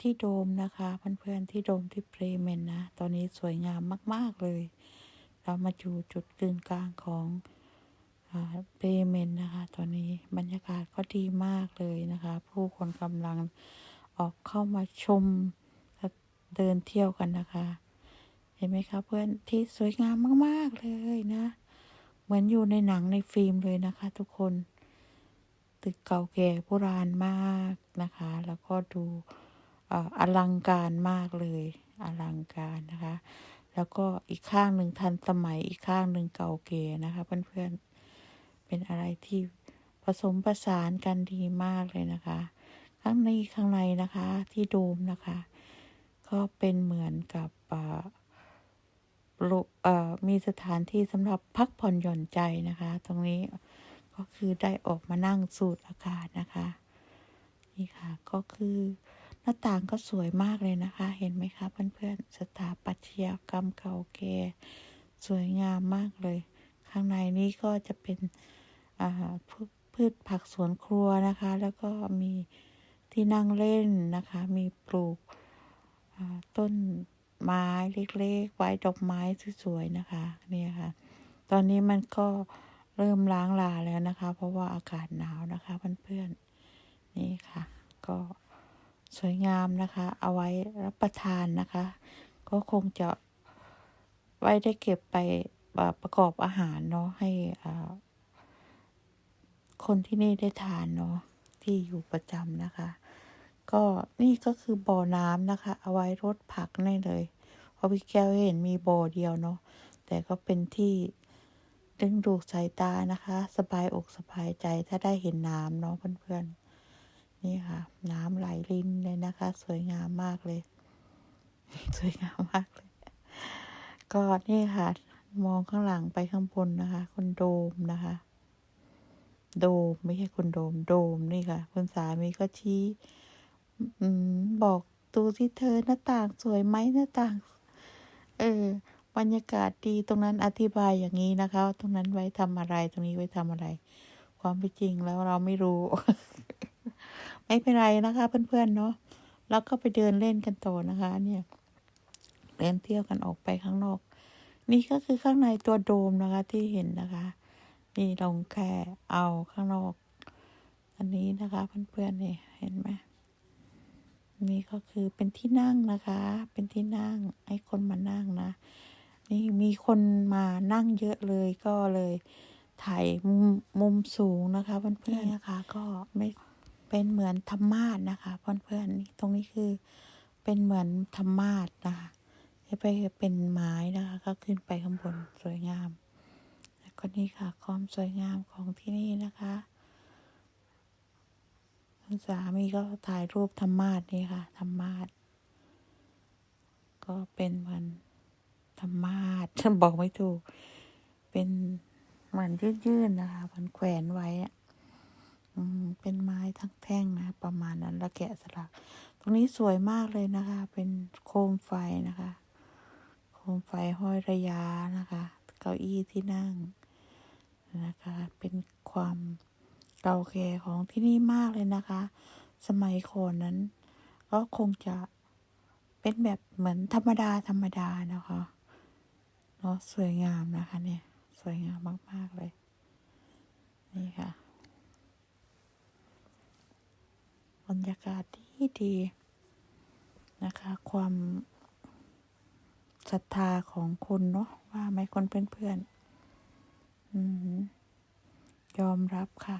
ที่โดมนะคะเพื่อนๆที่โดมที่เบรเมนนะ ตอนนี้สวยงามมาก ๆ เลย เรามาอยู่จุดกึ่งกลางของเบรเมนนะคะ ตอนนี้บรรยากาศก็ดีมากเลยนะคะ ผู้คนกำลังออกเข้ามาชมเดินเที่ยวกันนะคะ เห็นไหมคะเพื่อนที่สวยงามมาก ๆ เลยนะ เหมือนอยู่ในหนังในฟิล์มเลยนะคะ ทุกคน ตึกเก่าแก่โบราณมากนะคะ แล้วก็ดู อ่ออลังการมากเลย อลังการนะคะ แล้วก็อีกข้างหนึ่งทันสมัยอีกข้างหนึ่งเก่าแก่นะคะ เพื่อนๆเป็นอะไรที่ผสมประสานกันดีมากเลยนะคะ ข้างในข้างในนะคะที่โดมนะคะ ก็เป็นเหมือนกับอ่าโลเอ่อมีสถานที่สำหรับพักผ่อนหย่อนใจนะคะ ตรงนี้ก็คือได้ออกมานั่งสูดอากาศนะคะ นี่ค่ะก็คือ น้าต่างก็สวยมากเลยนะคะ เห็นไหมคะเพื่อนๆสถาปัตยกรรมเก่าแก่สวยงามมากเลย ข้างในนี้ก็จะเป็นพืพืชผักสวนครัวนะคะ แล้วก็มีที่นั่งเล่นนะคะ มีปลูกต้นไม้เล็กๆ ไว้ดอกไม้สวยๆนะคะนี่ค่ะ ตอนนี้มันก็เริ่มล้างลาแล้วนะคะ เพราะว่าอากาศหนาวนะคะเพื่อนๆนี่ค่ะ ก็ สวยงามนะคะ เอาไว้รับประทานนะคะ ก็คงจะไว้ได้เก็บไปประกอบอาหารเนาะให้คนที่นี่ได้ทานเนาะที่อยู่ประจำนะคะ ก็นี่ก็คือบ่อน้ำนะคะ เอาไว้รดผักนี่เลย เพราะพี่แก้วเห็นมีบ่อเดียวเนาะแต่ก็เป็นที่ดึงดูดสายตานะคะ สบายอกสบายใจถ้าได้เห็นน้ำเนาะเพื่อนๆ นี่ค่ะ น้ำไหลรินเลยนะคะ สวยงามมากเลย สวยงามมากเลย ก็นี่ค่ะ มองข้างหลังไปข้างบนนะคะคุณโดมนะคะ โดมไม่ใช่คุณโดม โดมนี่ค่ะ คุณสามีก็ชี้อืมบอกดูที่เธอหน้าต่างสวยไหมหน้าต่าง เออบรรยากาศดีตรงนั้นอธิบายอย่างนี้นะคะ ตรงนั้นไว้ทำอะไร ตรงนี้ไว้ทำอะไร ความเป็นจริงแล้วเราไม่รู้ ไม่เป็นไรนะคะ เพื่อนๆเนาะแล้วก็ไปเดินเล่นกันต่อนะคะ เนี่ยเดินเที่ยวกันออกไปข้างนอก นี่ก็คือข้างในตัวโดมนะคะที่เห็นนะคะ นี่ลงแค่เอาข้างนอก อันนี้นะคะเพื่อนๆนี่เห็นไหมนี่ก็คือเป็นที่นั่งนะคะ เป็นที่นั่งให้คนมานั่งนะ นี่มีคนมานั่งเยอะเลยก็เลยถ่ายมุมมุมสูงนะคะเพื่อนๆนะคะ ก็ไม่ เป็นเหมือนธรรมาสนะคะเพื่อนๆตรงนี้คือเป็นเหมือนธรรมาสนะคะให้ไปเป็นไม้นะคะ ก็ขึ้นไปข้างบนสวยงามแล้วก็นี่ค่ะ ความสวยงามของที่นี่นะคะคุณสามีก็ถ่ายรูปธรรมาสนี่ค่ะธรรมาสก็เป็นเหมือนธรรมาสบอกไม่ถูก เป็นเหมือนยื่นๆนะคะมันแขวนไว้อะ เป็นไม้ทั้งแท่งนะ ประมาณนั้นล้วแกะสลัก ตรงนี้สวยมากเลยนะคะ เป็นโคมไฟนะคะ โคมไฟห้อยระยะนะคะ เก้าอี้ที่นั่งนะคะ เป็นความเก่าแก่ของที่นี่มากเลยนะคะ สมัยก่อนนั้น ก็คงจะเป็นแบบเหมือนธรรมดาธรรมดานะคะเนาะสวยงามนะคะเนี่ย สวยงามมาก ๆ เลย นี่ค่ะ บ รรยากาศดีดีนะคะ ความศรัทธาของคนเนาะว่าไหมคนเพื่อนๆอืมยอมรับค่ะ